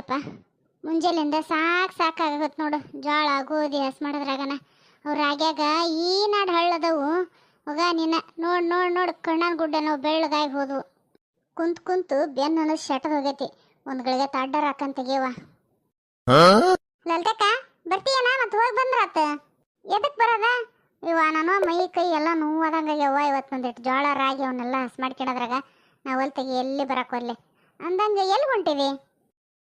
ಅಪ್ಪ ಮುಂಜಾನೆಯಿಂದ ಸಾಕು ಸಾಕಾಗತ್ತೆ ನೋಡು. ಜೋಳ ಗೋಧಿ ಹಸ್ ಮಾಡಿದ್ರಾಗನ ಅವ್ರ ರಾಗ್ಯಾಗ ಈ ನಾಡು ಹಳ್ಳದವು. ಮಗ ನಿನ್ನ ನೋಡ್ ನೋಡ್ ನೋಡ್ ಕಣ್ಣನ್ ಗುಡ್ಡ ನಾವು ಬೆಳ್ಳಗಾಗಿ ಹೋದ್ವು. ಕುಂತ್ ಕುಂತು ಬೆನ್ನು ಅನ್ನೋದು ಶೆಟದ್ ಹೋಗೈತಿ. ಒಂದ್ ಗಳಿಗೆ ತಡ್ಡರ್ ಹಾಕಂತ ತೆಗಿಯವ ಲಲ್ತಕ್ಕ ಬರ್ತೀಯನ ಮತ್ತೆ ಹೋಗಿ ಬಂದ್ರಾತ? ಎದಕ್ಕೆ ಬರದ? ಇವ ನಾನು ಮೈ ಕೈ ಎಲ್ಲ ನೋವಾದಂಗ ಯವ್ವ ಇವತ್ತು ಬಂದಿಟ್ಟು ಜೋಳ ರಾಗಿ ಅವನ್ನೆಲ್ಲ ಹಸ್ ಮಾಡ್ಕೊಳೋದ್ರಾಗ ನಾವು ಅಲ್ಲಿ ತೆಗಿ ಎಲ್ಲಿ ಬರಕ್ಕೆ ಒಲ್ಲೆ ಅಂದಂಗ ಎಲ್ಲಿ ಹೊಂಟಿವಿ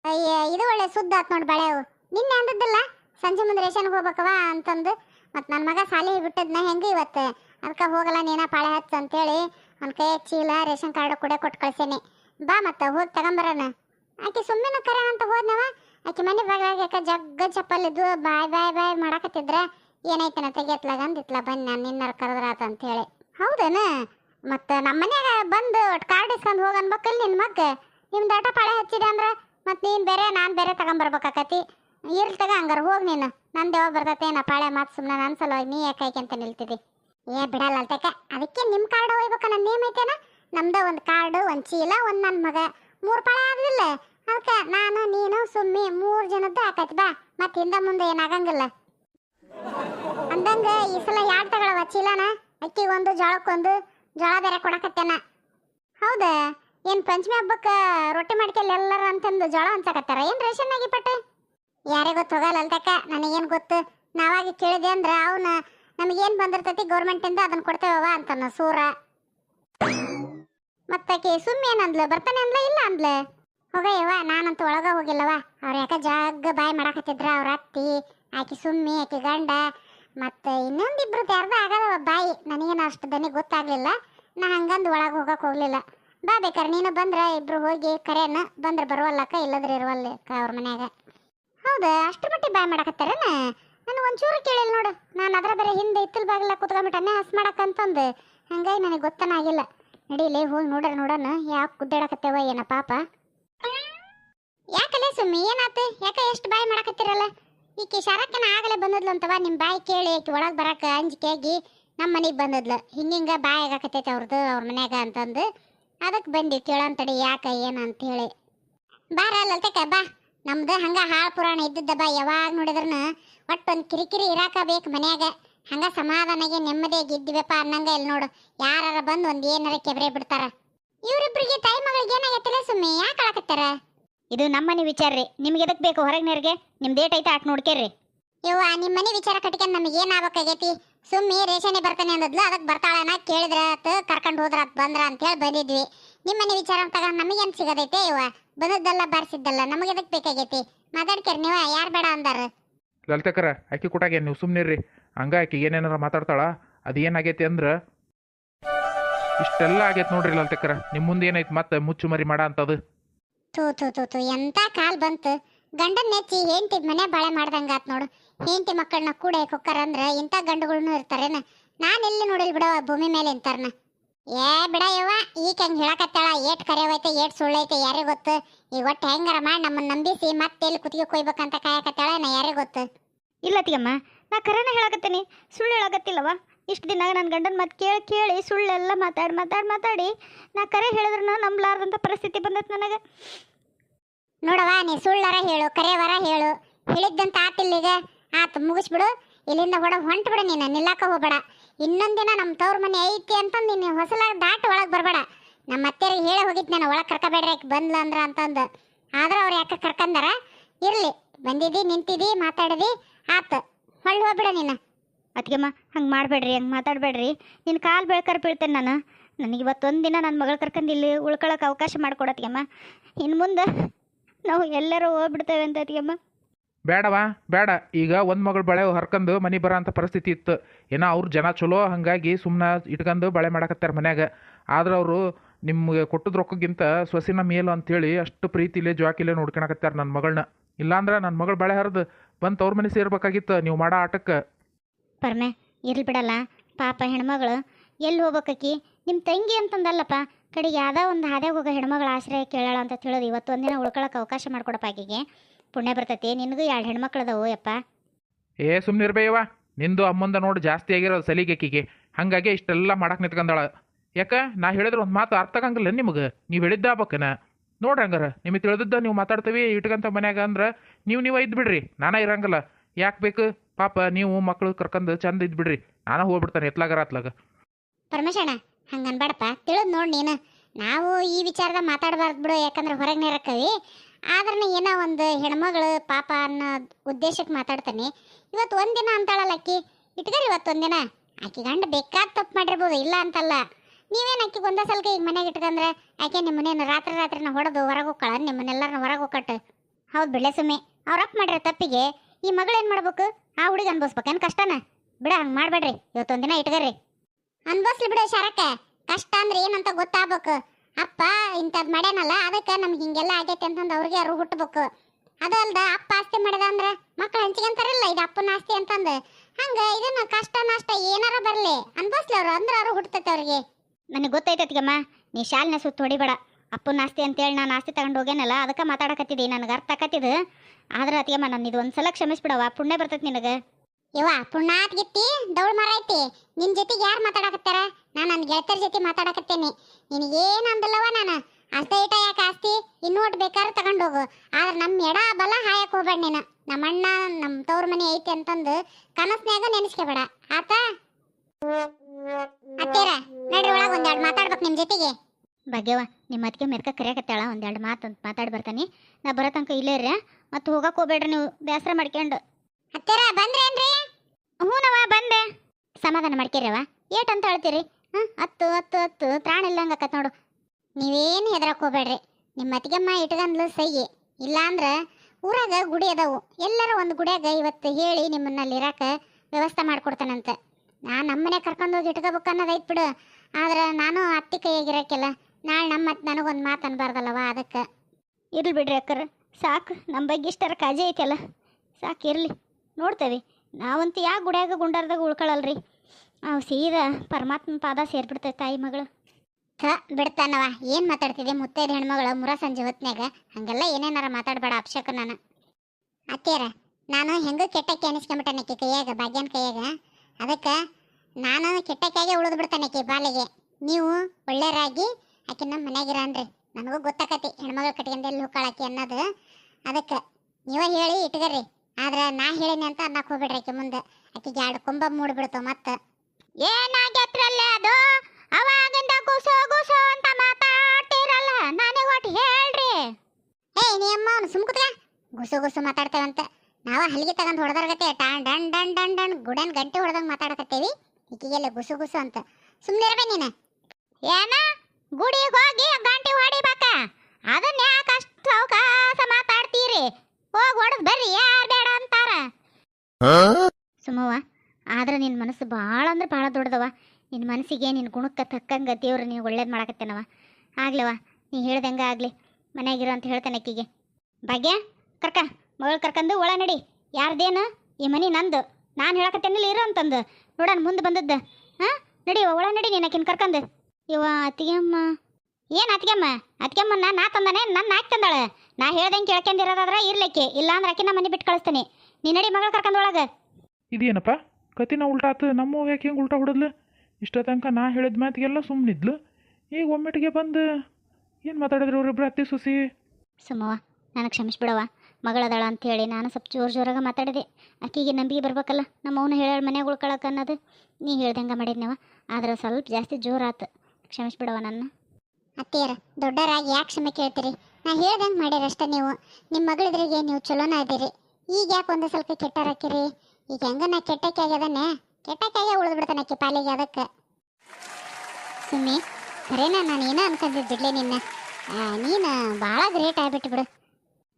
ಅಯ್ಯ, ಇದು ಒಳ್ಳೆ ಸುದ್ದ ಆತ್ ನೋಡಿ ಬಳೆವು ನಿನ್ನೆ ಅಂದದ್ದಲ್ಲ, ಸಂಜೆ ಮುಂದೆ ರೇಷನ್ಗೆ ಹೋಗ್ಬೇಕವ ಅಂತಂದು. ಮತ್ತು ನನ್ನ ಮಗ ಸಾಲಿ ಬಿಟ್ಟದ್ನ ಹೆಂಗೆ ಇವತ್ತು? ಅದಕ್ಕೆ ಹೋಗಲ್ಲ ನೀನ ಪಾಳೆ ಹಚ್ಚ ಅಂತೇಳಿ ಅವ್ನ ಕೈ ಚೀಲ, ರೇಷನ್ ಕಾರ್ಡ್ ಕೂಡ ಕೊಟ್ಟು ಕಳ್ಸೇನಿ. ಬಾ ಮತ್ತೆ ಹೋಗಿ ತಗೊಂಬರೋಣ. ಆಕೆ ಸುಮ್ಮನೆ ಕರೆ ಅಂತ ಹೋದ್ನವ? ಆಕೆ ಮನೆ ಬಾಗಿಲಾಗ ಯಾಕೆ ಜಗ್ಗ ಚಪ್ಪಲ್ ಇದ್ದು ಬಾಯ್ ಬಾಯ್ ಬಾಯ್ ಮಾಡಕತ್ತಿದ್ರ? ಏನೈತನ ತೆಗಿಯತ್ಲಾಗ ಅಂದಿತ್ಲ ಬನ್ನಿ ನಾನು ನಿನ್ನರ್ ಕರೆದ್ರಾತ ಅಂತೇಳಿ. ಹೌದೇನ? ಮತ್ತು ನಮ್ಮ ಮನ್ಯಾಗ ಬಂದು ಒಟ್ಟು ಕಾರ್ಡ್ ಇಸ್ಕೊಂಡು ಹೋಗಿ ಅನ್ಬೇಕಲ್ಲ ನಿನ್ನ ಮಗ ನಿಮ್ದು ಆಟ ಪಾಳೆ ಹಚ್ಚಿದೆ ಅಂದ್ರೆ? ಮತ್ತು ನೀನು ಬೇರೆ, ನಾನು ಬೇರೆ ತಗೊಂಬರ್ಬೇಕಾಕತಿ. ಇರ್ಲಿ ತಗ ಹಂಗಾರ ಹೋಗಿ ನೀನು. ನಂದು ಯಾವಾಗ ಬರ್ತೈತೆ ನಾ ಪಾಳೆ ಮಾತು ಸುಮ್ಮನೆ ನನ್ನ ಸಲುವಾಗಿ ನೀ ಯಾಕೆ ಅಂತ ನಿಲ್ತಿದ್ದಿ ಏ ಬಿಡಲ್ಲ ಅಲ್ತಕ ಅದಕ್ಕೆ ನಿಮ್ಮ ಕಾರ್ಡ್ ಒಯ್ಬೇಕು ನನ್ನ ನೇಮ್ ಐತೇನ? ನಮ್ದು ಒಂದು ಕಾರ್ಡು, ಒಂದು ಚೀಲ, ಒಂದು ನನ್ನ ಮಗ. ಮೂರು ಪಾಳೆ ಆಗಲಿಲ್ಲ ಅದಕ್ಕೆ ನಾನು, ನೀನು, ಸುಮ್ಮಿ ಮೂರು ಜನದ್ದು ಹಾಕೈತಿ ಬಾ. ಮತ್ತೆ ಹಿಂದೆ ಮುಂದೆ ಏನಾಗಂಗಿಲ್ಲ ಅಂದಂಗ ಈ ಸಲ ಯಾಕೆ ತಗೊಳವ ಚೀಲನ? ಅಕ್ಕಿಗೊಂದು ಜೋಳಕ್ಕೊಂದು, ಜೋಳ ಬೇರೆ ಕೊಡಕತ್ತೇನ. ಹೌದಾ? ಏನ್ ಪಂಚಮಿ ಹಬ್ಬಕ್ಕೆ ರೊಟ್ಟಿ ಮಾಡ್ಕೆಲ್ಲ ಎಲ್ಲರ ಅಂತಂದು ಜೋಳ ಅನ್ಸಕತ್ತಾರ? ಏನು ರೇಷನ್ ಆಗಿ ಪಟ್ಟೆ ಯಾರೇ ಗೊತ್ತು ಹೋಗಲ್ಲ ಅಲ್ತಕ್ಕ ನನಗೇನು ಗೊತ್ತು? ನಾವಾಗಿ ಕೇಳಿದೆ ಅಂದ್ರೆ ಅವನ ನಮಗೇನು ಬಂದಿರ್ತೈತಿ ಗೌರ್ಮೆಂಟ್ ಇಂದ ಅದನ್ನ ಕೊಡ್ತೇವವ ಅಂತಾನ ಸೂರ. ಮತ್ತಾಕಿ ಸುಮ್ಮನೆ ಏನಂದ್ಲು? ಬರ್ತಾನೆ ಅಂದ್ಲ ಇಲ್ಲ ಅಂದ್ಲ? ಹೋಗಯ್ಯವ ನಾನಂತೂ ಒಳಗೆ ಹೋಗಿಲ್ಲವ ಅವ್ರು ಯಾಕ ಜಗ್ಗ ಬಾಯಿ ಮಾಡಾಕತ್ತಿದ್ರ ಅವ್ರ ಅತ್ತಿ, ಆಕೆ ಸುಮ್ಮಿ, ಆಕೆ ಗಂಡ. ಮತ್ತೆ ಇನ್ನೊಂದಿಬ್ರು ಯಾರ್ದ ಆಗದವ ಬಾಯಿ. ನನಗೇನು ಅಷ್ಟು ದನಿ ಗೊತ್ತಾಗ್ಲಿಲ್ಲ. ನಾ ಹಂಗಂದು ಒಳಗೆ ಹೋಗಕ್ಕೆ ಹೋಗ್ಲಿಲ್ಲ. ಬಾ ಬೇಕಾರೆ, ನೀನು ಬಂದ್ರ ಇಬ್ರು ಹೋಗಿ ಕರೆನ ಬಂದ್ರ ಬರುವಲ್ಲಕ್ಕ, ಇಲ್ಲದ್ರೆ ಇರುವಲ್ಲಕ್ಕ ಅವ್ರ ಮನ್ಯಾಗ. ಹೌದಾ? ಅಷ್ಟ್ರ ಮಟ್ಟಿಗೆ ಬಾಯ್ ಮಾಡಕತ್ತಾರೇನ? ನಾನು ಒಂಚೂರು ಕೇಳಿಲ್ಲ ನೋಡು. ನಾನು ಅದ್ರ ಬೇರೆ ಹಿಂದೆ ಇತ್ತಲ್ ಬಾಗಿಲ ಕುತ್ಕೊಂಡ್ಬಿಟ್ಟನೆ ಹಸ್ ಮಾಡಕ್ಕಂತಂದು ಹಂಗಾಗಿ ನನಗೆ ಗೊತ್ತನ ಆಗಿಲ್ಲ. ನಡೀಲಿ ಹೋಗಿ ನೋಡ್ರ ನೋಡೋಣ. ಯಾಕೆ ಗುಡ್ಡಾಡಕತ್ತೇವ ಏನ ಪಾಪ? ಯಾಕಲೆ ಸುಮ್ಮಿ, ಏನಾತು? ಯಾಕ ಎಷ್ಟು ಬಾಯ್ ಮಾಡಕತ್ತಿರಲ್ಲ? ಈಕಿ ಶರಕ್ಕನ ಆಗಲೇ ಬಂದದ್ಲು ಅಂತವ ನಿಮ್ಮ ಬಾಯಿ ಕೇಳಿ, ಆಕೆ ಒಳಗೆ ಬರಕ್ಕೆ ಅಂಜಿಕೆಯಾಗಿ ನಮ್ಮ ಮನೆಗೆ ಬಂದದ್ಲು. ಹಿಂಗೆ ಬಾಯಿ ಆಗಾಕತ್ತೈತೆ ಅವ್ರದ್ದು ಅವ್ರ ಮನ್ಯಾಗ ಅಂತಂದು. ಅದಕ್ಕೆ ಬಂದಿ ಕೇಳಂತಡಿ ಯಾಕ ಏನು ಅಂತ ಹೇಳಿ ಬಾರ ಲಲ್ತಕ ಬಾ. ನಮ್ದು ಹಂಗ ಹಾಳು ಪುರಾಣ ಇದ್ದದ್ದ ಬಾ ಯಾವಾಗ ನೋಡಿದ್ರನು ಒಟ್ಟೊಂದು ಕಿರಿಕಿರಿ ಇರಾಕ ಬೇಕು ಮನ್ಯಾಗ. ಹಂಗ ಸಮಾಧಾನಾಗಿ ನೆಮ್ಮದಿಯಾಗಿ ಇದ್ದಿವಪ್ಪ ಅನ್ನಂಗ ಇಲ್ಲಿ ನೋಡು. ಯಾರಾರ ಬಂದು ಒಂದು ಏನಾರ ಕೆಬ್ರೆ ಬಿಡ್ತಾರ. ಇವ್ರಿಬ್ರಿಗೆ ತಾಯಿ ಮಗಳಿಗೆ ಏನಾಗೈತಿಲ್ಲ ಸುಮ್ಮನೆ ಯಾಕೆ ಅಳಕತ್ತಾರ? ಇದು ನಮ್ಮನೆ ವಿಚಾರ ರೀ. ನಿಮ್ಗೆ ಎದಕ್ಕೆ ಬೇಕು ಹೊರಗಿನವ್ರಿಗೆ ನಿಮ್ದು ಡೇಟ್ ಐತೆ ಆಟ್ ನೋಡ್ಕೇರಿ. ಇವ್ವ ನಿಮ್ಮ ಮನೆ ವಿಚಾರ ಕಟ್ಕೊಂಡು ನಮಗೆ ಏನು ಆಗ್ಬೇಕಾಗೈತಿ ರೇಷನ್ ಬರ್ತಾನೆ ಅಂದದ್ಲು ಅದಕ್ಕೆ ಬರ್ತಾಳನ ಕೇಳಿದ್ರ ಆತ ಕರ್ಕೊಂಡು ಹೋದ್ರ ಆತ್ ಬಂದ್ರ ಅಂತೇಳಿ ಬಂದಿದ್ವಿ. ನಿಮ್ಮ ಮನೆ ವಿಚಾರ ಅಂತ ನಮಗೇನು ಸಿಗದೈತೆ ಇವ? ಬಂದದ್ದಲ್ಲ ಬಾರಿಸಿದ್ದಲ್ಲ ನಮಗೆ ಅದಕ್ಕೆ ಬೇಕಾಗೈತಿ? ಮಾತಾಡ್ಕೇರಿ ನೀವು ಯಾರು ಬೇಡ ಅಂದಾರ? ಲಲಿತಕರ ಆಕಿ ಕೊಟ್ಟಾಗ ನೀವು ಸುಮ್ಮನಿರ್ರಿ ಹಂಗ ಆಕಿ ಏನೇನಾರ ಮಾತಾಡ್ತಾಳ ಅದು ಏನಾಗೈತಿ ಅಂದ್ರೆ? ಇಷ್ಟೆಲ್ಲ ಆಗೈತೆ ನೋಡ್ರಿ ಲಲಿತಕರ ನಿಮ್ಮ ಮುಂದೆ ಏನೈತೆ ಮತ್ತೆ ಮುಚ್ಚು ಮರಿ ಮಾಡ ಅಂತದು. ತೂ ತೂ ತೂ ತೂ ಎಂತ ಕಾಲ್ ಬಂತು. ಗಂಡನ್ ನೆಚ್ಚಿ ಹೆಂಡತಿ ಮನೆ ಬಾಳೆ ಮಾಡ್ದಂಗಾತ್ ನೋಡು. ಹೆಂಡತಿ ಮಕ್ಕಳನ್ನ ಕೂಡ ಅಂದ್ರೆ ಇಂಥ ಗಂಡುಗಳನ್ನು ಇರ್ತಾರೇನ? ನಾನು ಎಲ್ಲಿ ನೋಡಿಲ್ ಬಿಡವ ಭೂಮಿ ಮೇಲೆ ಇಂತಾರನ ಏ ಬಿಡ ಯವ್ವ ಈಗ ಹೆಂಗೆ ಹೇಳಕತ್ತಾಳ ಏಟ್ ಕರೆಯವೈತೆ ಏಟ್ ಸುಳ್ಳೈತೆ ಯಾರೇ ಗೊತ್ತು? ಈಗ ಒಟ್ಟು ಹೆಂಗಾರ ಮಾಡಿ ನಮ್ಮನ್ನು ನಂಬಿಸಿ ಮತ್ತೆ ಎಲ್ಲಿ ಕುತ್ತಿಗೆ ಕೊಯ್ಬೇಕಂತ ಕಾಯಕತ್ತಾಳ ನಾ ಯಾರೇ ಗೊತ್ತು? ಇಲ್ಲ ತಿಯಮ್ಮ ನಾ ಕರೆನ ಹೇಳಕತ್ತೀನಿ ಸುಳ್ಳು ಹೇಳಕತ್ತಿಲ್ಲವ ಇಷ್ಟು ದಿನ ನನ್ನ ಗಂಡನ ಮತ್ತೆ ಕೇಳಿ ಕೇಳಿ ಸುಳ್ಳೆಲ್ಲ ಮಾತಾಡಿ ಮಾತಾಡಿ ಮಾತಾಡಿ ನಾ ಕರೆ ಹೇಳಿದ್ರೂ ನಂಬಲಾರ್ದಂಥ ಪರಿಸ್ಥಿತಿ ಬಂದೈತೆ ನನಗೆ. ನೋಡವ ನೀ ಸುಳ್ಳರ ಹೇಳು ಕರೆವರ ಹೇಳು ಹೇಳಿದ್ದಂತ ಆತಿಲ್ಲೀಗ ಆತು ಮುಗಿಸ್ಬಿಡು. ಇಲ್ಲಿಂದ ಹೊಡ ಹೊಂಟು ಬಿಡು ನೀನು, ನಿಲ್ಲಾಕ ಹೋಗ್ಬೇಡ. ಇನ್ನೊಂದಿನ ನಮ್ಮ ತವ್ರ ಮನೆ ಐತಿ ಅಂತಂದು ನೀನು ಹೊಸಲಾಗ ದಾಟಿ ಒಳಗೆ ಬರಬೇಡ. ನಮ್ಮ ಅತ್ತೆಯರಿಗೆ ಹೇಳಿ ಹೋಗಿದ್ದು ನಾನು ಒಳಗೆ ಕರ್ಕಬೇಡ್ರಿ ಯಾಕೆ ಬಂದ್ಲ ಅಂದ್ರ ಅಂತಂದು. ಆದ್ರೆ ಅವ್ರು ಯಾಕೆ ಕರ್ಕಂದಾರ? ಇರಲಿ, ಬಂದಿದ್ದಿ, ನಿಂತಿದ್ದಿ, ಮಾತಾಡಿದಿ, ಆತು. ಹೊಳ್ಳಿ ಹೋಗ್ಬಿಡ ನೀನು. ಅದಕ್ಕೆಮ್ಮ ಹಂಗೆ ಮಾಡಬೇಡ್ರಿ, ಹಂಗೆ ಮಾತಾಡಬೇಡ್ರಿ. ನಿನ್ನ ಕಾಲು ಬೆಳ್ಕರ್ ಬೀಳ್ತೇನೆ ನಾನು. ನನಗೆ ಇವತ್ತೊಂದು ದಿನ ನನ್ನ ಮಗಳು ಕರ್ಕೊಂಡು ಇಲ್ಲಿ ಉಳ್ಕೊಳ್ಳೋಕೆ ಅವಕಾಶ ಮಾಡಿಕೊಡತ್ಗೆಮ್ಮ ಇನ್ನು ಮುಂದೆ ನಾವು ಎಲ್ಲರೂ ಹೋಗ್ಬಿಡ್ತೇವೆ ಅಂತ ಅತ್ತಿಗೆಮ್ಮ. ಬೇಡವಾ? ಬೇಡ. ಈಗ ಒಂದು ಮಗಳು ಬಳೆ ಹರ್ಕೊಂಡು ಮನೆ ಬರೋ ಅಂಥ ಪರಿಸ್ಥಿತಿ ಇತ್ತು. ಏನೋ ಅವ್ರು ಜನ ಚಲೋ, ಹಾಗಾಗಿ ಸುಮ್ಮನೆ ಇಟ್ಕೊಂಡು ಬಳೆ ಮಾಡಕತ್ತಾರೆ ಮನ್ಯಾಗ. ಆದ್ರೆ ಅವರು ನಿಮಗೆ ಕೊಟ್ಟದ ರೊಕ್ಕಗಿಂತ ಸೊಸಿನ ಮೇಲು ಅಂತೇಳಿ ಅಷ್ಟು ಪ್ರೀತಿಲೇ, ಜಾಕಿಲೇ ನೋಡ್ಕೊಳಕತ್ತಾರೆ ನನ್ನ ಮಗಳನ್ನ ಇಲ್ಲಾಂದ್ರೆ ನನ್ನ ಮಗಳು ಬಳೆ ಹರಿದು ಬಂದು ತವ್ರ ಮನೆ ಸೇರ್ಬೇಕಾಗಿತ್ತು. ನೀವು ಮಾಡೋ ಆಟಕ್ಕೆ. ಪರ್ಮೆ ಇರ್ಲಿ ಬಿಡಲ್ಲ. ಪಾಪ ಹೆಣ್ಮಗಳು. ಎಲ್ಲಿ ಹೋಗ್ಬೇಕಿ ನಿಮ್ಮ ತಂಗಿ ಅಂತಂದಲ್ಲಪ್ಪ, ಕಡೆಗೆ ಯಾವುದೋ ಒಂದು ಹಾದ್ಯಾಗ ಹೋಗೋ ಹೆಣ್ಮಗಳ ಆಶ್ರಯ ಕೇಳೋಣ ಅಂತ ತಿಳಿದು ಇವತ್ತು ಒಂದಿನ ಉಳ್ಕೊಳಕ್ಕೆ ಅವಕಾಶ ಮಾಡಿಕೊಡಪ್ಪ ಆಕೆಗೆ. ಪುಣ್ಯ ಬರ್ತೈತಿ. ನಿನಗೂ ಎರಡು ಹೆಣ್ಮಕ್ಳು ಅದಾವು ಯಪ್ಪ. ಏ ಸುಮ್ಮನಿರ್ಬೇಯವ್ವ ನಿಂದು ಅಮ್ಮಂದ ನೋಡು ಜಾಸ್ತಿ ಆಗಿರೋದು ಸಲಿಗೆಕ್ಕಿಗೆ ಹಂಗಾಗಿ ಇಷ್ಟೆಲ್ಲ ಮಾಡಕ್ಕೆ ನಿಂತ್ಕೊಂಡಾಳ. ಯಾಕ? ನಾ ಹೇಳಿದ್ರೆ ಒಂದು ಮಾತು ಅರ್ಥ ಆಗಂಗಿಲ್ಲ ನಿಮಗೆ. ನೀವು ಹೇಳಿದ್ದ ಬಕ್ಕನ ನೋಡ್ರಿ ಹಂಗಾರ. ನಿಮಗೆ ತಿಳಿದಿದ್ದ ನೀವು ಮಾತಾಡ್ತೀವಿ ಇಟ್ಕಂತ ಮನ್ಯಾಗ ಅಂದ್ರೆ ನೀವು ನೀವು ಇದ್ದು ಬಿಡ್ರಿ. ನಾನೇ ಇರಂಗಿಲ್ಲ. ಯಾಕೆ ಬೇಕು? ಪಾಪ ನೀವು ಮಕ್ಕಳು ಕರ್ಕೊಂಡು ಚಂದ ಇದ್ದು ಬಿಡ್ರಿ. ನಾನು ಹೋಗ್ಬಿಡ್ತಾನೆ ಎತ್ಲಾಗರ ಅತ್ಲಾಗ. ಪರಮೇಶಣ್ಣ ಹಂಗೆ ಅನ್ಬೇಡಪ್ಪ ತಿಳಿದ್ ನೋಡಿ ನೀನು. ನಾವು ಈ ವಿಚಾರದಾಗ ಮಾತಾಡಬಾರ್ದು ಬಿಡು. ಯಾಕಂದ್ರೆ ಹೊರಗೆ ನೇರಕ್ಕವಿ. ಆದ್ರೆ ಏನೋ ಒಂದು ಹೆಣ್ಮಗಳು ಪಾಪ ಅನ್ನೋ ಉದ್ದೇಶಕ್ಕೆ ಮಾತಾಡ್ತಾನೆ. ಇವತ್ತು ಒಂದಿನ ಅಂತಾಳಲ್ಲ ಅಕ್ಕಿ? ಇಟ್ಕರಿ ಇವತ್ತು ಒಂದಿನ. ಆಕಿ ಗಂಡ ಬೇಕಾದ ತಪ್ಪು ಮಾಡಿರ್ಬೋದು, ಇಲ್ಲ ಅಂತಲ್ಲ. ನೀವೇನು ಅಕ್ಕಿ ಒಂದೇ ಸಲಕ್ಕೆ ಈಗ ಮನೆಗೆ ಇಟ್ಕಂದ್ರೆ? ಆಕೆ ನಿಮ್ಮನೇನು ರಾತ್ರಿ ರಾತ್ರಿನ ಹೊಡೆದು ಹೊರಗೆ ಹೋಗ್ಕಳ ನಿಮ್ಮನ್ನೆಲ್ಲರನ್ನ ಹೊರಗೆ ಹೋಗಟ್ಟು ಹೌದು ಬಿಡ್ಲೆ ಸುಮ್ಮಿ. ಅವ್ರಪ್ಪ ಮಾಡಿರೋ ತಪ್ಪಿಗೆ ಈ ಮಗಳೇನು ಮಾಡ್ಬೇಕು? ಆ ಹುಡುಗ ಅನ್ಭವಿಸ್ಬೇಕೇನು ಕಷ್ಟನ? ಬಿಡ, ಹಂಗೆ ಮಾಡಬೇಡ್ರಿ. ಇವತ್ತೊಂದಿನ ಇಟ್ಕರಿ. ಅನ್ಭವಿಸ್ಲಿ ಬಿಡ ಶರಕ ಕಷ್ಟ ಅಂದ್ರೆ ಏನಂತ ಗೊತ್ತಾಗ್ಬೇಕು. ಅಪ್ಪ ಇಂಥದ್ದು ಮಾಡ್ಯಾನಲ್ಲ, ಅದಕ್ಕೆ ನಮ್ಗೆ ಹಿಂಗೆಲ್ಲ ಆಗೈತೆ ಅಂತಂದು ಅವ್ರಿಗೆ ಅರು ಹುಟ್ಟಬೇಕು ಅದಲ್ದ ಅಪ್ಪ ಆಸ್ತಿ ಮಾಡಿದ ಅಂದ್ರೆ ಮಕ್ಳು ಹಂಚ್ಕೊಂತಾರಲ್ಲ ಇದು ಅಪ್ಪನ ಆಸ್ತಿ ಅಂತಂದು. ಹಂಗೆ ಇದನ್ನ ಕಷ್ಟ ನಷ್ಟ ಏನಾರ ಬರಲಿ, ಅನ್ಭವಿಸ್ಲಿ ಅವ್ರು, ಅಂದ್ರೆ ಅವ್ರು ಹುಟ್ಟತೈತೆ ಅವ್ರಿಗೆ. ನನಗೆ ಗೊತ್ತೈತತ್ಗಮ್ಮ ನೀ ಶಾಲಿನ ಸುತ್ತ ಹೊಡಿಬೇಡ. ಅಪ್ಪನ ಆಸ್ತಿ ಅಂತೇಳಿ ನಾನು ಆಸ್ತಿ ತಗೊಂಡು ಹೋಗ್ಯಾನಲ್ಲ, ಅದಕ್ಕೆ ಮಾತಾಡಕತ್ತಿದ್ದೆ ನನಗೆ ಅರ್ಥ ಆಕತ್ತಿದ್ದು ಆದ್ರೆ ಅತಿಯಮ್ಮ, ನಾನು ಇದು ಒಂದು ಸಲ ಕ್ಷಮಿಸ್ಬಿಡವ ಪುಣ್ಯ ಬರ್ತೈತೆ ನಿನಗೆ. ಯವ್ವ ಪುಣ್ಣಾತ್ ಗಿತ್ತಿ, ದೌಡ್ ಮರ ಐತಿ. ನಿನ್ ಜೊತೆ ಯಾರು ಮಾತಾಡಕತ್ತಾರ ನಾನು ನನ್ನ ಗೆಳತರ ಜೊತೆ ಮಾತಾಡಕತ್ತೇನಿ. ನಿನಗೇನು ಅಂದಲ್ಲವ ನಾನು. ಅರ್ಧ ಇಟ ಯಾಕೆ ಆಸ್ತಿ? ಇನ್ನೋಟ್ ಬೇಕಾದ್ರೆ ತಗೊಂಡೋಗು. ಆದ್ರೆ ನಮ್ಮ ಎಡ ಬಲ ಹಾಯಕ್ ಹೋಗ್ಬೇಡ ನೀನು. ನಮ್ಮ ಅಣ್ಣ ನಮ್ಮ ತವ್ರ ಮನೆ ಐತಿ ಅಂತಂದು ಕನಸ್ನ್ಯಾಗ ನೆನೆಸ್ಕೋಬೇಡ. ಆತ? ಅತ್ತೇರ, ನಡ್ರಿ ಒಳಗೆ ಒಂದೆರಡು ಮಾತಾಡ್ಬೇಕು ನಿಮ್ಮ ಜೊತೆಗೆ. ಭಾಗ್ಯವ ನಿಮ್ಮ ಅದಕ್ಕೆ ಮೆರ್ಕ ಕರೆಯಕತ್ತಾಳ. ಒಂದೆರಡು ಮಾತು ಅಂತ ಮಾತಾಡಿ ಬರ್ತಾನೆ. ನಾ ಬರೋ ತನಕ ಇಲ್ಲೇ ರೀ ಮತ್ತು ಹೋಗಕ್ಕೆ ಹೋಗ್ಬೇಡ್ರಿ ನೀವು. ಬೇಸರ ಮಾಡ್ಕೊಂಡು ಅತ್ತೇರ ಬಂದ್ರೇನ್ರಿ? ಹೂನವ ಬಂದೆ. ಸಮಾಧಾನ ಮಾಡ್ಕೇರವ ಏಟ್ ಅಂತ ಹೇಳ್ತೀರಿ? ಹಾಂ ಹತ್ತು ಹತ್ತು ಹತ್ತು. ತ್ರಾಣ ಇಲ್ಲಂಗ ಆಕತ್ ನೋಡು. ನೀವೇನು ಹೆದರಕ್ ಹೋಗ್ಬೇಡ್ರಿ. ನಿಮ್ಮ ಅತ್ತಿಗೆಮ್ಮ ಇಟ್ಕಂದ್ಲು ಸಹಿ. ಇಲ್ಲಾಂದ್ರ ಊರಾಗ ಗುಡಿ ಅದಾವು. ಎಲ್ಲರ ಒಂದು ಗುಡಿಯಾಗ ಇವತ್ತು ಹೇಳಿ ನಿಮ್ಮನ್ನ ಅಲ್ಲಿ ಇರಾಕ ವ್ಯವಸ್ಥೆ ಮಾಡ್ಕೊಡ್ತಾನಂತ. ನಾ ನಮ್ಮನೆ ಕರ್ಕೊಂಡು ಹೋಗಿ ಇಟ್ಕೋಬೇಕು ಅನ್ನೋದೈತ್ ಬಿಡು. ಆದ್ರೆ ನಾನು ಅತ್ತಿ ಕೈಯಾಗಿರಕ್ಕಿಲ್ಲ. ನಾಳೆ ನಮ್ಮ ಅತ್ತೆ ನನಗೊಂದು ಮಾತು ಅನ್ಬಾರ್ದಲ್ಲವ ಅದಕ್ಕೆ. ಇರ್ಲಿ ಬಿಡ್ರಿ ಅಕ್ಕರ. ಸಾಕು. ನಮ್ಮ ಬಗ್ಗೆ ಇಷ್ಟರ ಕಾಜೆ ಐತಲ್ಲ. ಸಾಕು ಇರಲಿ. ನೋಡ್ತೇವೆ. ನಾವಂತೂ ಯಾವ ಗುಡ್ಯಾಗ ಗುಂಡಾರ್ದಾಗ ಉಳ್ಕೊಳ್ಳಲ್ರಿ ಅವು ಸೀದಾ ಪರಮಾತ್ಮ ಪಾದ ಸೇರ್ಬಿಡ್ತೇವೆ ತಾಯಿ ಮಗಳು. ಥ ಬಿಡ್ತಾನವ ಏನು ಮಾತಾಡ್ತಿದ್ದೆ? ಮುತ್ತೈದ ಹೆಣ್ಮಗಳು ಮುರ ಸಂಜೆ ಹೊತ್ನ್ಯಾಗ. ಹಂಗೆಲ್ಲ ಏನೇನಾರ ಮಾತಾಡಬೇಡ ಅಪ್ಶಕ ನಾನು. ಅತ್ತೇರ ನಾನು ಹೆಂಗೂ ಕೆಟ್ಟಕ್ಕೆ ಅನಿಸ್ಕೊಂಬಿಟ್ಟನಕ್ಕೆ ಕೈಯಾಗ, ಭಾಗ್ಯನ ಕೈಯಾಗ? ಅದಕ್ಕೆ ನಾನು ಕೆಟ್ಟಕ್ಕಾಗೆ ಉಳಿದು ಬಿಡ್ತಾನಕ್ಕೆ ಬಾಲಿಗೆ. ನೀವು ಒಳ್ಳೆಯರಾಗಿ ಆಕೆ ನಮ್ಮ ಮನೆಯಾಗಿರ ಅಂದ್ರೆ ನನಗೂ ಗೊತ್ತಾಕತಿ ಹೆಣ್ಮಗಳು ಕಟ್ಕೊಂಡೆಲ್ಲಿ ಎಲ್ಲಿ ಹೋಗ್ಕೊಳಕ್ಕೆ ಅನ್ನೋದು. ಅದಕ್ಕೆ ನೀವೇ ಹೇಳಿ ಇಟ್ಕರ್ರಿ ಆದ್ರೆ ನಾ ಹೇಳಿನಿ ಅಂತ ಅನ್ನಕ್ಕೆ ಹೋಗ್ಬಿಡ್ರಿ ಆಕೆ ಮುಂದೆ. ಆಕೆಗೆ ಎರಡು ಕೊಂಬ ಮೂಡ್ಬಿಡ್ತಾವ ಮತ್ತೆ. ಏನಾಗೈತ್ರಲ್ಲೇ ಅದು? ಅವಾಗಿಂದ ಗುಸು ಗುಸು ಅಂತ ಮಾತಾಡ್ತಿರಲ್ಲ ನನಗೆ ಒಟ್ಟು ಹೇಳ್ರಿ. ಏಯ್ ನೀ ಅಮ್ಮ ಅವ್ನು ಸುಮ್ ಕುತ್ಕ. ಗುಸು ಗುಸು ಮಾತಾಡ್ತೇವಂತ ನಾವ ಹಲಿಗೆ ತಗೊಂಡ್ ಹೊಡೆದಾರ್ಗತ್ತೆ ಟಾಣ್ ಡನ್ ಡನ್ ಡನ್ ಡನ್ ಗುಡನ್ ಗಂಟೆ ಹೊಡೆದಂಗ್ ಮಾತಾಡಕತ್ತೇವಿ ಈಕಿಗೆಲ್ಲ ಗುಸು ಗುಸು ಅಂತ. ಸುಮ್ಮನೆ ಇರ್ಬೇ ನೀನು. ಏನ? ಗುಡಿಗೆ ಹೋಗಿ ಗಂಟೆ ಹೊಡಿಬೇಕ? ಅದನ್ನ ಯಾಕೆ ಅಷ್ಟು ಅವಕಾಶ ಮಾತಾಡ್ತೀರಿ? ಹೋಗಿ ಹೊಡೆದ್ ಬರ್ರಿ ಅಂತಾರ ಸುಮವ್ವ, ಆದ್ರೆ ನಿನ್ನ ಮನಸ್ಸು ಭಾಳ ಅಂದ್ರೆ ಬಹಳ ದೊಡ್ಡದವ ನಿನ್ನ ಮನಸ್ಸಿಗೆ ನಿನ್ನ ಗುಣಕ್ಕೆ ತಕ್ಕಂಗ ದೇವ್ರು ನೀವು ಒಳ್ಳೇದು ಮಾಡಕತ್ತೇನವ ಆಗ್ಲವ ನೀ ಹೇಳ್ದಂಗೆ ಆಗಲಿ. ಮನೆಯಾಗಿರೋ ಅಂತ ಹೇಳ್ತಾನೆ ಅಕ್ಕಿಗೆ. ಭಾಗ್ಯ, ಕರ್ಕ, ಮಗಳು ಕರ್ಕಂದು ಒಳ ನಡಿ. ಯಾರ್ದೇನು? ಈ ಮನಿ ನಂದು. ನಾನು ಹೇಳಕತ್ತೇನಿಲ್ಲ, ಇರೋ ಅಂತಂದು. ನೋಡೋಣ ಮುಂದೆ ಬಂದದ್ದು. ಹಾಂ? ನಡಿ ಒಳ ನಡಿ ನೀನ್ ಆಕಿನ ಕರ್ಕಂದು. ಇವ ಅತ್ತಿಗೆಮ್ಮ. ಏನ್ ಅತ್ತಿಗೆಮ್ಮ? ಅತ್ತಿಗೆಮ್ಮ ನಾ ತಂದಾನೆ? ನನ್ನ ಹಾಕಿ ತಂದಾಳೆ. ನಾ ಹೇಳ್ದಂಗೆ ಕೇಳ್ಕೊಂಡಿರೋದಾದ್ರೆ ಇರ್ಲಿಕ್ಕೆ. ಇಲ್ಲ ಅಂದ್ರೆ ಆಕಿನ ಮನೆ ಬಿಟ್ಟು ಕಳಿಸ್ತೀನಿ. ನೀ ಮಗಳ ಕರ್ಕೊಂಡೊಳಗ ಇದೇನಪ್ಪ? ಕತಿನ ಉಲ್ಟಾತು ನಮ್ಮ ಯಾಕೆ ಹಿಂಗೆ ಉಲ್ಟಾ ಹೊಡೆದ್ಲು? ಇಷ್ಟ ತನಕ ನಾ ಹೇಳಿದ ಮಾತಿಗೆಲ್ಲ ಸುಮ್ಮನಿದ್ಲು ಈಗ ಒಮ್ಮೆಟ್ಟಿಗೆ ಬಂದು ಏನು ಮಾತಾಡಿದ್ರು ಅವ್ರಿಬ್ರು ಅತ್ತಿ ಸುಸಿ? ಸುಮ್ಮವ್ವ ನನಗೆ ಕ್ಷಮಿಸ್ಬಿಡವ ಮಗಳದಾಳ ಅಂತೇಳಿ ನಾನು ಸ್ವಲ್ಪ ಜೋರು ಜೋರಾಗ ಮಾತಾಡಿದೆ. ಅಕ್ಕಿಗೆ ನಂಬಿಕೆ ಬರ್ಬೇಕಲ್ಲ ನಮ್ಮ ಅವನು ಹೇಳ ಮನೆಗೆ ಉಳ್ಕೊಳಕ್ಕೆ ಅನ್ನೋದು. ನೀ ಹೇಳ್ದಂಗೆ ಮಾಡಿದ್ನವ ಆದ್ರೆ ಸ್ವಲ್ಪ ಜಾಸ್ತಿ ಜೋರಾತು ಕ್ಷಮಿಸ್ಬಿಡವ ನನ್ನ. ಅತ್ತೆಯರ ದೊಡ್ಡರಾಗಿ ಯಾಕೆ ಕ್ಷಮೆ ಕೇಳ್ತೀರಿ? ನಾ ಹೇಳ್ದಂಗೆ ಮಾಡಿರಷ್ಟ ನೀವು. ನಿಮ್ಮ ಮಗಳಿದ್ರಿಗೆ ನೀವು ಚಲೋನ ಅದೀರಿ ಈಗ ಯಾಕೆ ಒಂದು ಸ್ವಲ್ಪ ಕೆಟ್ಟಾರಾಕಿರಿ ಈಗ ಹೆಂಗ ನಾ ಕೆಟ್ಟಕ್ಕೆ ಆಗ್ಯದನ್ನೇ? ಕೆಟ್ಟಕ್ಕಾಗೆ ಉಳಿದು ಬಿಡ್ತಾನೆ ಆಕಿ ಪಾಲಿಗೆ ಅದಕ್ಕೆ. ಸುಮ್ಮಿ ಖರೇನ ನಾನು ಏನೋ ಅನ್ಕೊಂಡಿದ್ದು ಬಿಡ್ಲೆ ನಿನ್ನ. ನೀನು ಭಾಳ ಗ್ರೇಟ್ ಆಗ್ಬಿಟ್ಟು ಬಿಡು.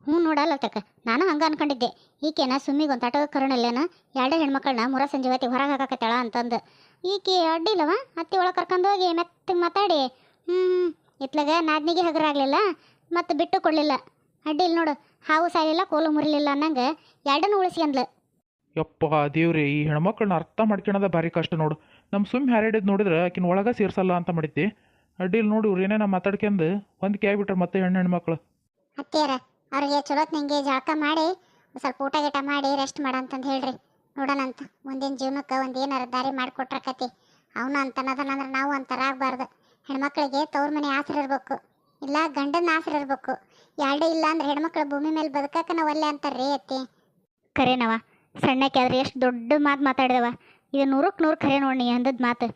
ಹ್ಞೂ ನೋಡಲ್ಲ ತಕ್ಕ ನಾನು ಹಂಗೆ ಅನ್ಕೊಂಡಿದ್ದೆ. ಈಕೆನ ಸುಮ್ಮಿಗೆ ಒಂದು ಆಟೋ ಕರುಣಲ್ಲೇನ? ಎರಡೇ ಹೆಣ್ಮಕ್ಳನ್ನ ಮುರ ಸಂಜೆ ಹೊತ್ತಿಗೆ ಹೊರಗೆ ಹಾಕಾಕತ್ತಾಳ ಅಂತಂದು. ಈಕೆ ಅಡ್ಡಿಲ್ಲವ? ಅತ್ತೆ ಒಳಗೆ ಕರ್ಕೊಂಡು ಹೋಗಿ ಮೆತ್ತಗೆ ಮಾತಾಡಿ. ಹ್ಞೂ ಇತ್ಲಾಗ ನಾದ್ನಿಗೆ ಹಗರಾಗಲಿಲ್ಲ ಮತ್ತು ಬಿಟ್ಟು ಕೊಡಲಿಲ್ಲ. ಅಡ್ಡಿಲ್ಲ ನೋಡು. ಹಾವು ಸಾಯಲಿಲ್ಲ ಕೋಲು ಮುರಿಲಿಲ್ಲ ಅನ್ನಂಗೆ ಎರಡನ್ನೂ ಉಳಿಸ್ಕೊಂಡ್ಲು ಯಪ್ಪ ದೇವ್ರಿ ಈ ಹೆಣ್ಮಕ್ಳನ್ನ ಅರ್ಥ ಮಾಡ್ಕೊಳೋದ ಭಾರಿ ಕಷ್ಟ ನೋಡು. ನಮ್ಮ ಸುಮ್ಮ ಹ್ಯಾರಿಡಿದ್ ನೋಡಿದ್ರೆ ಆಕಿನ ಒಳಗೆ ಸೇರ್ಸಲ್ಲ ಅಂತ ಮಾಡಿದ್ದೆ. ಅಡ್ಡಿಲ್ ನೋಡಿ ಇವ್ರು ಏನೇನ ಮಾತಾಡ್ಕೊಂಡು ಹೊಂದಿಕೆ ಬಿಟ್ರೆ ಮತ್ತೆ ಹೆಣ್ಣು ಹೆಣ್ಮಕ್ಳು. ಅತ್ತೆಯರ ಅವ್ರಿಗೆ ಚಲೋತ್ನಂಗೆ ಜಳಕ ಮಾಡಿ ಸ್ವಲ್ಪ ಊಟ ಗೀಟ ಮಾಡಿ ರೆಸ್ಟ್ ಮಾಡಂತಂದು ಹೇಳ್ರಿ. ನೋಡೋಣಂತ ಮುಂದಿನ ಜೀವನಕ್ಕೆ ಒಂದು ಏನಾರ ದಾರಿ ಮಾಡಿಕೊಟ್ರಕತಿ. ಅವನು ಅಂತನದನಂದ್ರೆ ನಾವು ಅಂತಾರ ಆಗ್ಬಾರ್ದು. ಹೆಣ್ಮಕ್ಳಿಗೆ ತವ್ರ ಮನೆ ಆಸರೆ ಇರ್ಬೇಕು. ಇಲ್ಲ, ಗಂಡನ ಆಸರೆ ಇರ್ಬೇಕು. ಎರಡೇ ಇಲ್ಲ ಅಂದ್ರೆ ಹೆಣ್ಮಕ್ಳು ಭೂಮಿ ಮೇಲೆ ಬದುಕಕ್ಕೆ ನಾವು ಒಲ್ಲೆ ಅಂತಾರೆ ಅತ್ತಿ. ಖರೇನವ ಸಣ್ಣಕ್ಕೆ ಆದ್ರೆ ಎಷ್ಟು ದೊಡ್ಡ ಮಾತು ಮಾತಾಡಿದವ ಇದು ನೂರಕ್ಕೆ ನೂರು ಖರೆ ನೋಡಿ ನೀ ಅಂದದ ಮಾತು.